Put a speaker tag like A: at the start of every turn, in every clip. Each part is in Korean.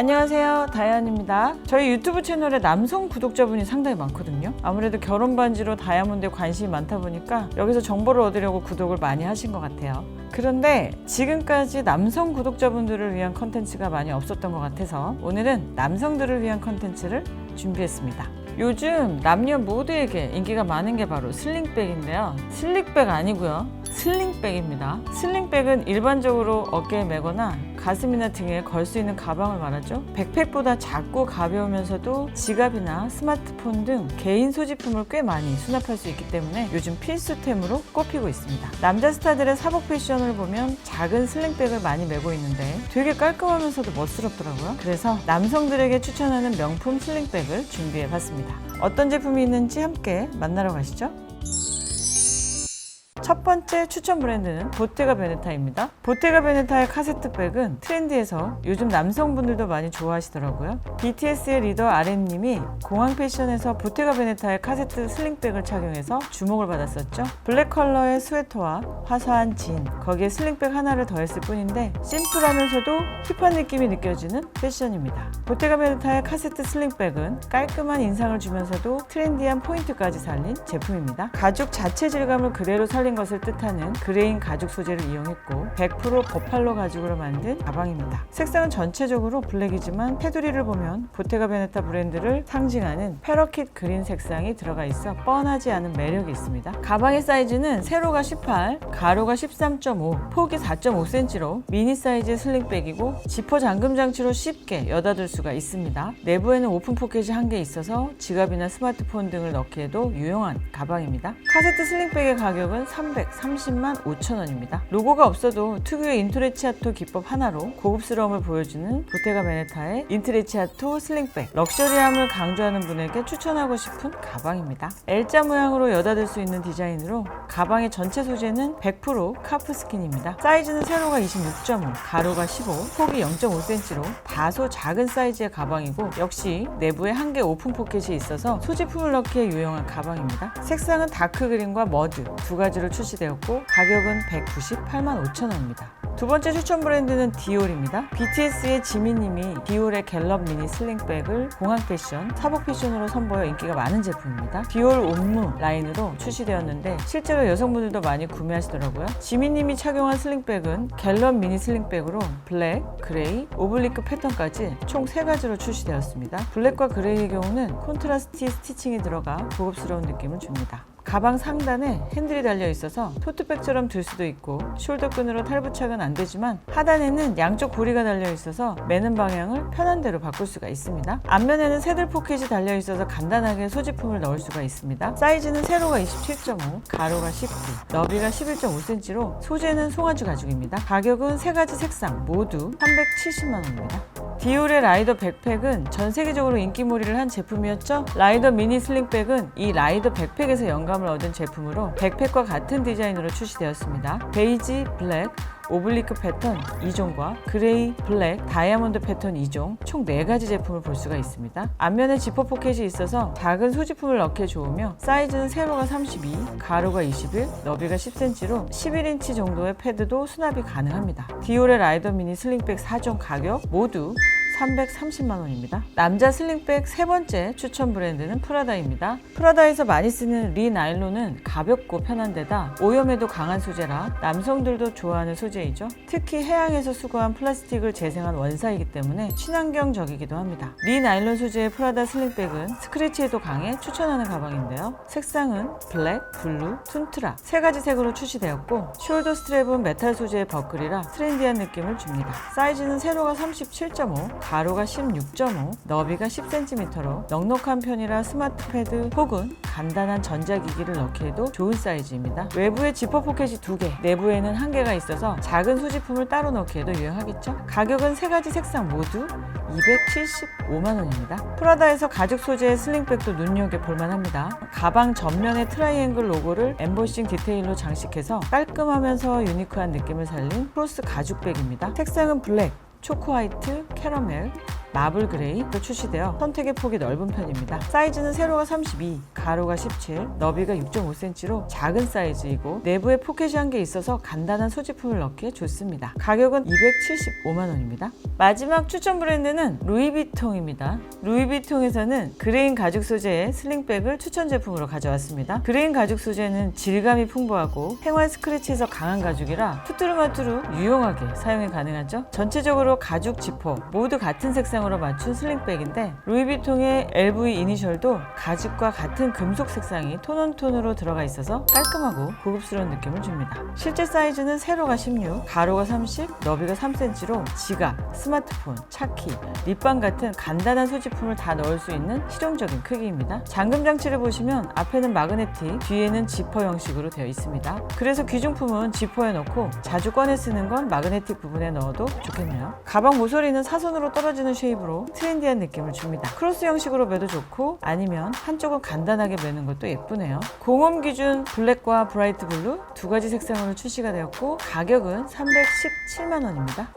A: 안녕하세요. 다이안입니다. 저희 유튜브 채널에 남성 구독자분이 상당히 많거든요. 아무래도 결혼 반지로 다이아몬드에 관심이 많다 보니까 여기서 정보를 얻으려고 구독을 많이 하신 것 같아요. 그런데 지금까지 남성 구독자분들을 위한 컨텐츠가 많이 없었던 것 같아서 오늘은 남성들을 위한 컨텐츠를 준비했습니다. 요즘 남녀 모두에게 인기가 많은 게 바로 슬링백인데요. 슬릭백 아니고요. 슬링백입니다. 슬링백은 일반적으로 어깨에 메거나 가슴이나 등에 걸 수 있는 가방을 말하죠. 백팩보다 작고 가벼우면서도 지갑이나 스마트폰 등 개인 소지품을 꽤 많이 수납할 수 있기 때문에 요즘 필수템으로 꼽히고 있습니다. 남자 스타들의 사복 패션을 보면 작은 슬링백을 많이 메고 있는데 되게 깔끔하면서도 멋스럽더라고요. 그래서 남성들에게 추천하는 명품 슬링백을 준비해 봤습니다. 어떤 제품이 있는지 함께 만나러 가시죠. 첫 번째 추천 브랜드는 보테가 베네타입니다. 보테가 베네타의 카세트백은 트렌드에서 요즘 남성분들도 많이 좋아하시더라고요. BTS의 리더 RM님이 공항 패션에서 보테가 베네타의 카세트 슬링백을 착용해서 주목을 받았었죠. 블랙 컬러의 스웨터와 화사한 진, 거기에 슬링백 하나를 더했을 뿐인데 심플하면서도 힙한 느낌이 느껴지는 패션입니다. 보테가 베네타의 카세트 슬링백은 깔끔한 인상을 주면서도 트렌디한 포인트까지 살린 제품입니다. 가죽 자체 질감을 그대로 살린 것을 뜻하는 그레인 가죽 소재를 이용했고 100% 버팔로 가죽으로 만든 가방입니다. 색상은 전체적으로 블랙이지만 테두리를 보면 보테가 베네타 브랜드를 상징하는 패러킷 그린 색상이 들어가 있어 뻔하지 않은 매력이 있습니다. 가방의 사이즈는 세로가 18, 가로가 13.5, 폭이 4.5cm로 미니 사이즈의 슬링백이고 지퍼 잠금 장치로 쉽게 여닫을 수가 있습니다. 내부에는 오픈 포켓이 한 개 있어서 지갑이나 스마트폰 등을 넣기에도 유용한 가방입니다. 카세트 슬링백의 가격은 330만 5천 원입니다. 로고가 없어도 특유의 인트레치아토 기법 하나로 고급스러움을 보여주는 보테가 베네타의 인트레치아토 슬링백 럭셔리함을 강조하는 분에게 추천하고 싶은 가방입니다. L자 모양으로 여닫을 수 있는 디자인으로 가방의 전체 소재는 100% 카프 스킨입니다. 사이즈는 세로가 26.5, 가로가 15, 폭이 0.5cm로 다소 작은 사이즈의 가방이고 역시 내부에 한 개 오픈 포켓이 있어서 소지품을 넣기에 유용한 가방입니다. 색상은 다크 그린과 머드 두 가지로 출시되었고 가격은 198만 5천 원입니다. 두 번째 추천 브랜드는 디올입니다. BTS의 지민님이 디올의 갤럽 미니 슬링백을 공항 패션, 사복 패션으로 선보여 인기가 많은 제품입니다. 디올 옴무 라인으로 출시되었는데 실제로 여성분들도 많이 구매하시더라고요. 지민님이 착용한 슬링백은 갤럽 미니 슬링백으로 블랙, 그레이, 오블리크 패턴까지 총세 가지로 출시되었습니다. 블랙과 그레이의 경우는 콘트라스티 스티칭이 들어가 고급스러운 느낌을 줍니다. 가방 상단에 핸들이 달려 있어서 토트백처럼 들 수도 있고 숄더끈으로 탈부착은 안 되지만 하단에는 양쪽 고리가 달려 있어서 매는 방향을 편한 대로 바꿀 수가 있습니다. 앞면에는 새들 포켓이 달려 있어서 간단하게 소지품을 넣을 수가 있습니다. 사이즈는 세로가 27.5, 가로가 19, 너비가 11.5cm로 소재는 송아지 가죽입니다. 가격은 세 가지 색상 모두 370만 원입니다. 디올의 라이더 백팩은 전 세계적으로 인기몰이를 한 제품이었죠. 라이더 미니 슬링백은 이 라이더 백팩에서 영감을 얻은 제품으로 백팩과 같은 디자인으로 출시되었습니다. 베이지, 블랙, 오블리크 패턴 2종과 그레이, 블랙, 다이아몬드 패턴 2종 총 4가지 제품을 볼 수가 있습니다. 앞면에 지퍼 포켓이 있어서 작은 소지품을 넣기에 좋으며 사이즈는 세로가 32, 가로가 21, 너비가 10cm로 11인치 정도의 패드도 수납이 가능합니다. 디올의 라이더 미니 슬링백 4종 가격 모두 330만 원입니다. 남자 슬링백 세 번째 추천 브랜드는 프라다입니다. 프라다에서 많이 쓰는 리 나일론은 가볍고 편한 데다 오염에도 강한 소재라 남성들도 좋아하는 소재이죠. 특히 해양에서 수거한 플라스틱을 재생한 원사이기 때문에 친환경적이기도 합니다. 리 나일론 소재의 프라다 슬링백은 스크래치에도 강해 추천하는 가방인데요. 색상은 블랙, 블루, 툰트라 세 가지 색으로 출시되었고 숄더 스트랩은 메탈 소재의 버클이라 트렌디한 느낌을 줍니다. 사이즈는 세로가 37.5, 가로가 16.5, 너비가 10cm로 넉넉한 편이라 스마트 패드 혹은 간단한 전자기기를 넣기에도 좋은 사이즈입니다. 외부에 지퍼 포켓이 2개, 내부에는 1개가 있어서 작은 소지품을 따로 넣기에도 유용하겠죠? 가격은 세 가지 색상 모두 275만 원입니다. 프라다에서 가죽 소재의 슬링백도 눈여겨볼 만 합니다. 가방 전면에 트라이앵글 로고를 엠보싱 디테일로 장식해서 깔끔하면서 유니크한 느낌을 살린 크로스 가죽백입니다. 색상은 블랙, 초코 화이트, 캐러멜, 마블 그레이도 출시되어 선택의 폭이 넓은 편입니다. 사이즈는 세로가 32, 가로가 17, 너비가 6.5cm로 작은 사이즈이고 내부에 포켓이 한 개 있어서 간단한 소지품을 넣기에 좋습니다. 가격은 275만 원입니다. 마지막 추천 브랜드는 루이비통입니다. 루이비통에서는 그레인 가죽 소재의 슬링백을 추천 제품으로 가져왔습니다. 그레인 가죽 소재는 질감이 풍부하고 생활 스크래치에서 강한 가죽이라 푸뚜루마뚜루 유용하게 사용이 가능하죠. 전체적으로 가죽 지퍼 모두 같은 색상 으로 맞춘 슬링백인데 루이비통의 LV 이니셜도 가죽과 같은 금속 색상이 톤온톤으로 들어가 있어서 깔끔하고 고급스러운 느낌을 줍니다. 실제 사이즈는 세로가 16, 가로가 30, 너비가 3cm로 지갑, 스마트폰, 차키, 립밤 같은 간단한 소지품을 다 넣을 수 있는 실용적인 크기입니다. 잠금 장치를 보시면 앞에는 마그네틱, 뒤에는 지퍼 형식으로 되어 있습니다. 그래서 귀중품은 지퍼에 넣고 자주 꺼내 쓰는 건 마그네틱 부분에 넣어도 좋겠네요. 가방 모서리는 사선으로 떨어지는 쉐입 으로 트렌디한 느낌을 줍니다. 크로스 형식으로 매도 좋고 아니면 한쪽은 간단하게 매는 것도 예쁘네요. 공홈 기준 블랙과 브라이트 블루 두 가지 색상으로 출시가 되었고 가격은 317만 원입니다.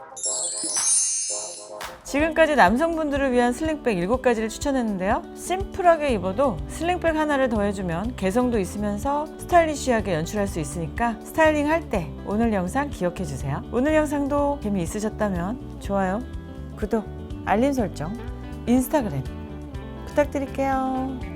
A: 지금까지 남성분들을 위한 슬링백 7가지를 추천했는데요. 심플하게 입어도 슬링백 하나를 더해주면 개성도 있으면서 스타일리시하게 연출할 수 있으니까 스타일링 할 때 오늘 영상 기억해주세요. 오늘 영상도 재미있으셨다면 좋아요, 구독, 알림 설정, 인스타그램 부탁드릴게요.